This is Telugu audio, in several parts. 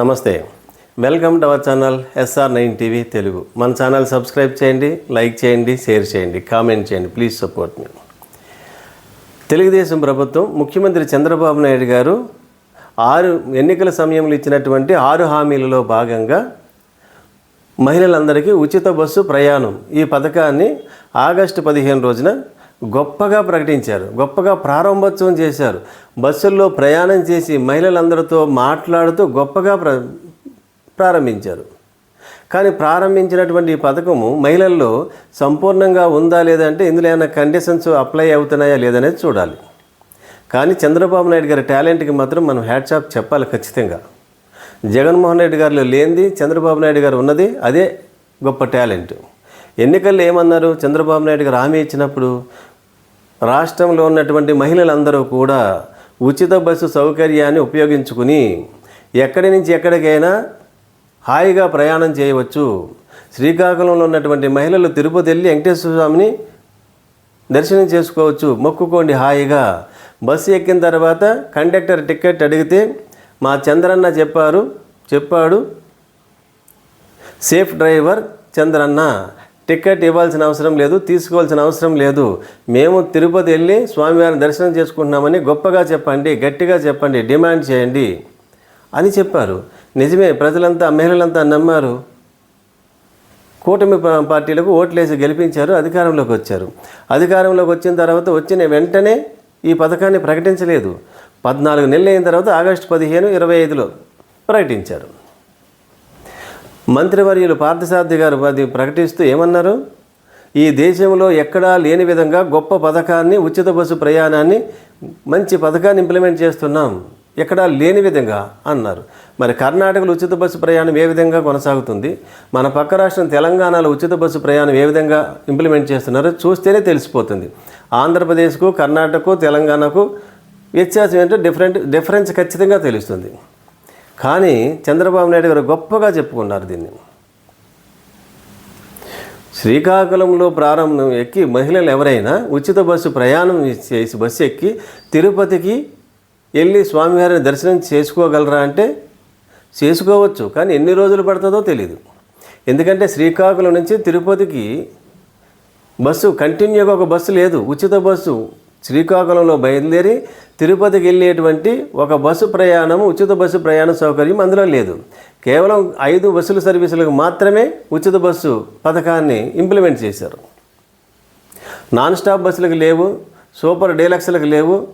నమస్తే. Welcome to our channel SR nine TV Telugu. మన ఛానల్ సబ్స్క్రైబ్ చేయండి లైక్ చేయండి షేర్ చేయండి కామెంట్ చేయండి ప్లీజ్ సపోర్ట్ మీ. తెలుగుదేశం ప్రభుత్వం ముఖ్యమంత్రి చంద్రబాబు నాయుడు గారు ఆరు ఎన్నికల సమయంలో ఇచ్చినటువంటి ఆరు హామీలలో భాగంగా మహిళలందరికీ ఉచిత బస్సు ప్రయాణం ఈ పథకాన్ని ఆగస్టు పదిహేను రోజున గొప్పగా ప్రకటించారు. గొప్పగా ప్రారంభోత్సవం చేశారు. బస్సుల్లో ప్రయాణం చేసి మహిళలందరితో మాట్లాడుతూ గొప్పగా ప్ర ప్రారంభించారు. కానీ ప్రారంభించినటువంటి ఈ పథకము మహిళల్లో సంపూర్ణంగా ఉందా లేదా అంటే ఇందులో ఏమైనా కండిషన్స్ అప్లై అవుతున్నాయా లేదనేది చూడాలి. కానీ చంద్రబాబు నాయుడు గారి టాలెంట్కి మాత్రం మనం హ్యాట్సాప్ చెప్పాలి ఖచ్చితంగా. జగన్మోహన్ రెడ్డి గారిలో లేనిది చంద్రబాబు నాయుడు గారు ఉన్నది అదే గొప్ప టాలెంట్. ఎన్నికల్లో ఏమన్నారు? చంద్రబాబు నాయుడు గారు హామీ ఇచ్చినప్పుడు రాష్ట్రంలో ఉన్నటువంటి మహిళలందరూ కూడా ఉచిత బస్సు సౌకర్యాన్ని ఉపయోగించుకుని ఎక్కడి నుంచి ఎక్కడికైనా హాయిగా ప్రయాణం చేయవచ్చు. శ్రీకాకుళంలో ఉన్నటువంటి మహిళలు తిరుపతి వెళ్ళి వెంకటేశ్వర స్వామిని దర్శనం చేసుకోవచ్చు. మొక్కుకోండి హాయిగా. బస్సు ఎక్కిన తర్వాత కండక్టర్ టికెట్ అడిగితే మా చంద్రన్న చెప్పారు. చెప్పాడు. Safe driver Chandranna. టికెట్ ఇవ్వాల్సిన అవసరం లేదు తీసుకోవాల్సిన అవసరం లేదు. మేము తిరుపతి వెళ్ళి స్వామివారిని దర్శనం చేసుకుంటున్నామని గొప్పగా చెప్పండి గట్టిగా చెప్పండి డిమాండ్ చేయండి అని చెప్పారు. నిజమే ప్రజలంతా మహిళలంతా నమ్మారు. కూటమి పార్టీలకు ఓట్లేసి గెలిపించారు అధికారంలోకి వచ్చారు. అధికారంలోకి వచ్చిన తర్వాత వచ్చిన వెంటనే ఈ పథకాన్ని ప్రకటించలేదు. పద్నాలుగు నెలలు అయిన తర్వాత ఆగస్టు పదిహేను ఇరవై ఐదులో ప్రకటించారు. మంత్రివర్యులు పార్థసారథి గారు అది ప్రకటిస్తూ ఏమన్నారు? ఈ దేశంలో ఎక్కడా లేని విధంగా గొప్ప పథకాన్ని ఉచిత బస్సు ప్రయాణాన్ని మంచి పథకాన్ని ఇంప్లిమెంట్ చేస్తున్నాం. ఎక్కడా లేని విధంగా అన్నారు. మరి కర్ణాటకలో ఉచిత బస్సు ప్రయాణం ఏ విధంగా కొనసాగుతుంది? మన పక్క రాష్ట్రం తెలంగాణలో ఉచిత బస్సు ప్రయాణం ఏ విధంగా ఇంప్లిమెంట్ చేస్తున్నారో చూస్తేనే తెలిసిపోతుంది. ఆంధ్రప్రదేశ్కు కర్ణాటకకు తెలంగాణకు వ్యత్యాసం ఏంటో డిఫరెంట్ డిఫరెన్స్ ఖచ్చితంగా తెలుస్తుంది. కానీ చంద్రబాబు నాయుడు గారు గొప్పగా చెప్పుకున్నారు దీన్ని. శ్రీకాకుళంలో ప్రారంభం ఎక్కి మహిళలు ఎవరైనా ఉచిత బస్సు ప్రయాణం చేసి బస్సు ఎక్కి తిరుపతికి వెళ్ళి స్వామివారిని దర్శనం చేసుకోగలరా అంటే చేసుకోవచ్చు కానీ ఎన్ని రోజులు పడుతుందో తెలియదు ఎందుకంటే శ్రీకాకుళం నుంచి తిరుపతికి బస్సు కంటిన్యూగా ఒక బస్సు లేదు. ఉచిత బస్సు శ్రీకాకుళంలో బయలుదేరి తిరుపతికి వెళ్ళేటువంటి ఒక బస్సు ప్రయాణం ఉచిత బస్సు ప్రయాణ సౌకర్యం అందులో లేదు. కేవలం ఐదు బస్సుల సర్వీసులకు మాత్రమే ఉచిత బస్సు పథకాన్ని ఇంప్లిమెంట్ చేశారు. నాన్ స్టాప్ బస్సులకు లేవు సూపర్ డీలక్స్లకు లేవు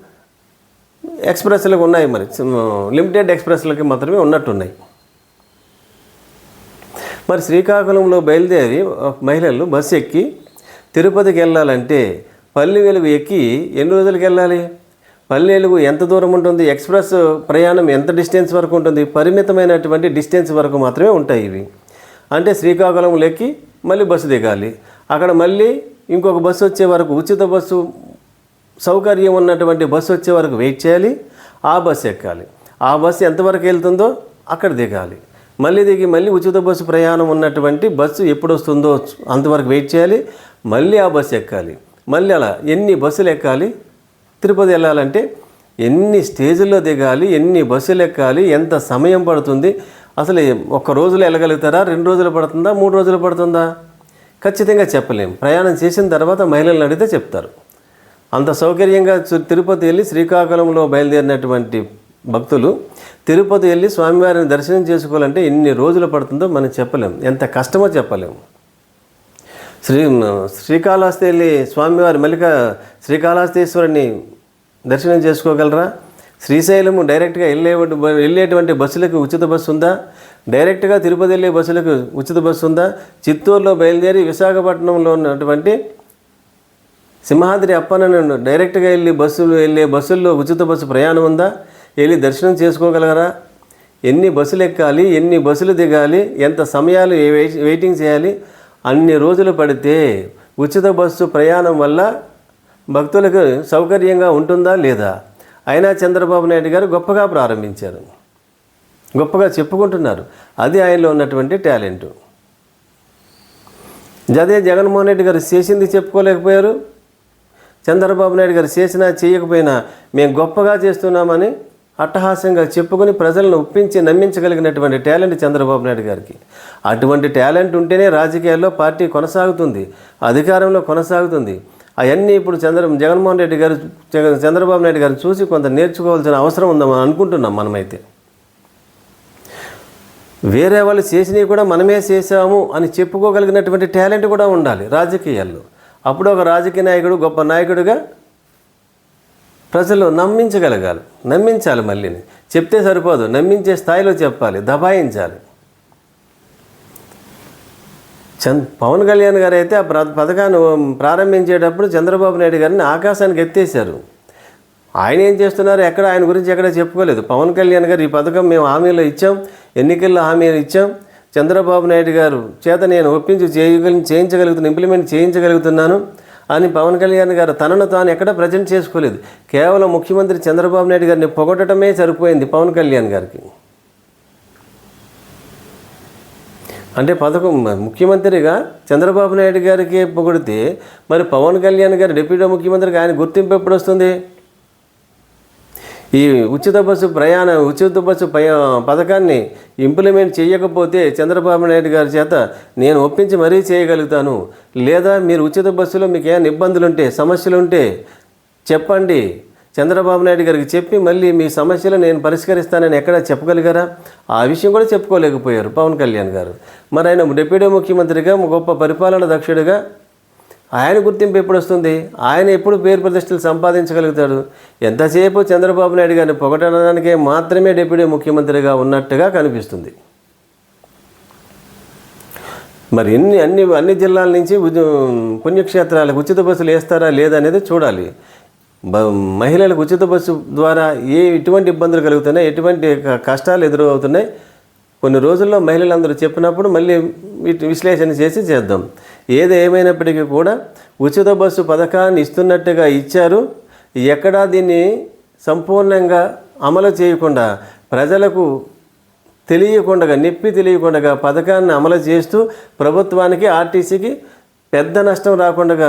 ఎక్స్ప్రెస్లకు ఉన్నాయి మరి. లిమిటెడ్ ఎక్స్ప్రెస్లకి మాత్రమే ఉన్నట్టున్నాయి. మరి శ్రీకాకుళంలో బయలుదేరి ఒక మహిళలు బస్సు ఎక్కి తిరుపతికి వెళ్ళాలంటే పల్లి వెలుగు ఎక్కి ఎన్ని రోజులకి వెళ్ళాలి? పల్లి వెలుగు ఎంత దూరం ఉంటుంది? ఎక్స్ప్రెస్ ప్రయాణం ఎంత డిస్టెన్స్ వరకు ఉంటుంది? పరిమితమైనటువంటి డిస్టెన్స్ వరకు మాత్రమే ఉంటాయి ఇవి. అంటే శ్రీకాకుళంలో ఎక్కి మళ్ళీ బస్సు దిగాలి. అక్కడ మళ్ళీ ఇంకొక బస్సు వచ్చే వరకు ఉచిత బస్సు సౌకర్యం ఉన్నటువంటి బస్సు వచ్చే వరకు వెయిట్ చేయాలి. ఆ బస్సు ఎక్కాలి. ఆ బస్సు ఎంతవరకు వెళ్తుందో అక్కడ దిగాలి. మళ్ళీ దిగి మళ్ళీ ఉచిత బస్సు ప్రయాణం ఉన్నటువంటి బస్సు ఎప్పుడు వస్తుందో అంతవరకు వెయిట్ చేయాలి. మళ్ళీ ఆ బస్సు ఎక్కాలి. మళ్ళీ అలా ఎన్ని బస్సులు ఎక్కాలి? తిరుపతి వెళ్ళాలంటే ఎన్ని స్టేజుల్లో దిగాలి? ఎన్ని బస్సులు ఎక్కాలి? ఎంత సమయం పడుతుంది? అసలు ఒక్క రోజులో వెళ్ళగలుగుతారా? రెండు రోజులు పడుతుందా? మూడు రోజులు పడుతుందా? ఖచ్చితంగా చెప్పలేం. ప్రయాణం చేసిన తర్వాత మహిళలను అడిగితే చెప్తారు. అంత సౌకర్యంగా తిరుపతి వెళ్ళి శ్రీకాకుళంలో బయలుదేరినటువంటి భక్తులు తిరుపతి వెళ్ళి స్వామివారిని దర్శనం చేసుకోవాలంటే ఎన్ని రోజులు పడుతుందో మనం చెప్పలేం. ఎంత కష్టమో చెప్పలేము శ్రీ శ్రీకాళహస్తి వెళ్ళి స్వామివారి మల్లిక శ్రీకాళహస్తీశ్వరుని దర్శనం చేసుకోగలరా? శ్రీశైలము డైరెక్ట్గా వెళ్ళే వెళ్ళేటువంటి బస్సులకు ఉచిత బస్సు ఉందా? డైరెక్ట్గా తిరుపతి వెళ్ళే బస్సులకు ఉచిత బస్సు ఉందా? చిత్తూరులో బయలుదేరి విశాఖపట్నంలో ఉన్నటువంటి సింహాద్రి అప్పన్న డైరెక్ట్గా వెళ్ళి బస్సులు వెళ్ళే బస్సుల్లో ఉచిత బస్సు ప్రయాణం ఉందా? వెళ్ళి దర్శనం చేసుకోగలగరా ఎన్ని బస్సులు ఎక్కాలి? ఎన్ని బస్సులు దిగాలి? ఎంత సమయాలు వెయిట్- వెయిటింగ్ చేయాలి? అన్ని రోజులు పడితే ఉచిత బస్సు ప్రయాణం వల్ల భక్తులకు సౌకర్యంగా ఉంటుందా లేదా? అయినా చంద్రబాబు నాయుడు గారు గొప్పగా ప్రారంభించారు. గొప్పగా చెప్పుకుంటున్నారు. అది ఆయనలో ఉన్నటువంటి టాలెంట్. అదే జగన్మోహన్ రెడ్డి గారు చేసింది చెప్పుకోలేకపోయారు. చంద్రబాబు నాయుడు గారు చేసినా చేయకపోయినా మేము గొప్పగా చేస్తున్నామని అట్టహాస్యంగా చెప్పుకొని ప్రజలను ఒప్పించి నమ్మించగలిగినటువంటి టాలెంట్ చంద్రబాబు నాయుడు గారికి. అటువంటి టాలెంట్ ఉంటేనే రాజకీయాల్లో పార్టీ కొనసాగుతుంది అధికారంలో కొనసాగుతుంది. అవన్నీ ఇప్పుడు చంద్ర జగన్మోహన్ రెడ్డి గారు చంద్రబాబు నాయుడు గారిని చూసి కొంత నేర్చుకోవాల్సిన అవసరం ఉందని అనుకుంటున్నాం మనమైతే. వేరే వాళ్ళు చేసినవి కూడా మనమే చేసాము అని చెప్పుకోగలిగినటువంటి టాలెంట్ కూడా ఉండాలి రాజకీయాల్లో. అప్పుడు ఒక రాజకీయ నాయకుడు గొప్ప నాయకుడిగా ప్రజలు నమ్మించగలగాలి. నమ్మించాలి మళ్ళీని. చెప్తే సరిపోదు. నమ్మించే స్థాయిలో చెప్పాలి. దబాయించాలి. చంద్ పవన్ కళ్యాణ్ గారు అయితే ఆ ప్ర- పథకాన్ని ప్రారంభించేటప్పుడు చంద్రబాబు నాయుడు గారిని ఆకాశానికి ఎత్తేశారు. ఆయన ఏం చేస్తున్నారు? ఎక్కడ ఆయన గురించి ఎక్కడ చెప్పుకోలేదు. పవన్ కళ్యాణ్ గారు ఈ పథకం మేము హామీలో ఇచ్చాం. ఎన్నికల్లో హామీలు ఇచ్చాం. చంద్రబాబు నాయుడు గారు చేత నేను ఒప్పించి చేయగలి చేయించగలుగుతున్నాను ఇంప్లిమెంట్ చేయించగలుగుతున్నాను. అని పవన్ కళ్యాణ్ గారు తనను తాను ఎక్కడ ప్రజెంట్ చేసుకోలేదు. కేవలం ముఖ్యమంత్రి చంద్రబాబు నాయుడు గారిని పొగటమే సరిపోయింది పవన్ కళ్యాణ్ గారికి. అంటే పథకం ముఖ్యమంత్రిగా చంద్రబాబు నాయుడు గారికి పొగిడితే మరి పవన్ కళ్యాణ్ గారు డిప్యూటీ ముఖ్యమంత్రికి ఆయన గుర్తింపు ఎప్పుడు వస్తుంది? ఈ ఉచిత బస్సు ప్రయాణ ఉచిత బస్సు పథకాన్ని ఇంప్లిమెంట్ చేయకపోతే చంద్రబాబు నాయుడు గారి చేత నేను ఒప్పించి మరీ చేయగలుగుతాను. లేదా మీరు ఉచిత బస్సులో మీకు ఏమైనా ఇబ్బందులు ఉంటే సమస్యలు ఉంటే చెప్పండి. చంద్రబాబు నాయుడు గారికి చెప్పి మళ్ళీ మీ సమస్యలు నేను పరిష్కరిస్తానని ఎక్కడ చెప్పగలిగారా? ఆ విషయం కూడా చెప్పుకోలేకపోయారు పవన్ కళ్యాణ్ గారు. మరి ఆయన డిప్యూటీ ముఖ్యమంత్రిగా గొప్ప పరిపాలన దక్షుడిగా ఆయన గుర్తింపు ఎప్పుడు వస్తుంది? ఆయన ఎప్పుడు పేరు ప్రతిష్టలు సంపాదించగలుగుతాడు? ఎంతసేపు చంద్రబాబు నాయుడు గారిని పొగటనడానికే మాత్రమే డిప్యూటీ ముఖ్యమంత్రిగా ఉన్నట్టుగా కనిపిస్తుంది. మరి ఎన్ని అన్ని అన్ని జిల్లాల నుంచి పుణ్యక్షేత్రాలకు ఉచిత బస్సులు వేస్తారా లేదా అనేది చూడాలి. మహిళలకు ఉచిత బస్సు ద్వారా ఏ ఎటువంటి ఇబ్బందులు కలుగుతున్నాయి? ఎటువంటి క- కష్టాలు ఎదురవుతున్నాయి? కొన్ని రోజుల్లో మహిళలందరూ చెప్పినప్పుడు మళ్ళీ వీటి విశ్లేషణ చేసి చేద్దాం. ఏది ఏమైనప్పటికీ కూడా ఉచిత బస్సు పథకాన్ని ఇస్తున్నట్టుగా ఇచ్చారు. ఎక్కడా దీన్ని సంపూర్ణంగా అమలు చేయకుండా ప్రజలకు తెలియకుండా నొప్పి తెలియకుండా పథకాన్ని అమలు చేస్తూ ప్రభుత్వానికి ఆర్టీసీకి పెద్ద నష్టం రాకుండా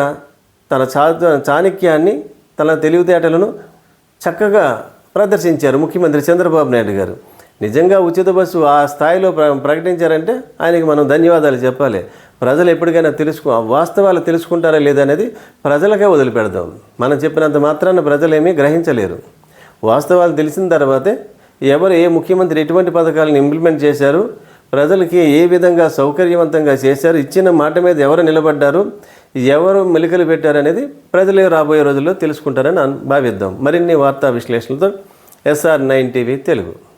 తన చా చాణక్యాన్ని తన తెలివితేటలను చక్కగా ప్రదర్శించారు ముఖ్యమంత్రి చంద్రబాబు నాయుడు గారు. నిజంగా ఉచిత బస్సు ఆ స్థాయిలో ప్ర ప్రకటించారంటే ఆయనకి మనం ధన్యవాదాలు చెప్పాలి. ప్రజలు ఎప్పటికైనా తెలుసుకో ఆ వాస్తవాలు తెలుసుకుంటారా లేదనేది ప్రజలకే వదిలిపెడదాం. మనం చెప్పినంత మాత్రాన ప్రజలేమీ గ్రహించలేరు. వాస్తవాలు తెలిసిన తర్వాతే ఎవరు ఏ ముఖ్యమంత్రి ఎటువంటి పథకాలను ఇంప్లిమెంట్ చేశారు ప్రజలకి ఏ విధంగా సౌకర్యవంతంగా చేశారు ఇచ్చిన మాట మీద ఎవరు నిలబడ్డారు ఎవరు మెలికలు పెట్టారనేది ప్రజలే రాబోయే రోజుల్లో తెలుసుకుంటారని భావిద్దాం. మరిన్ని వార్తా విశ్లేషణలతో ఎస్ఆర్ నైన్ టీవీ తెలుగు.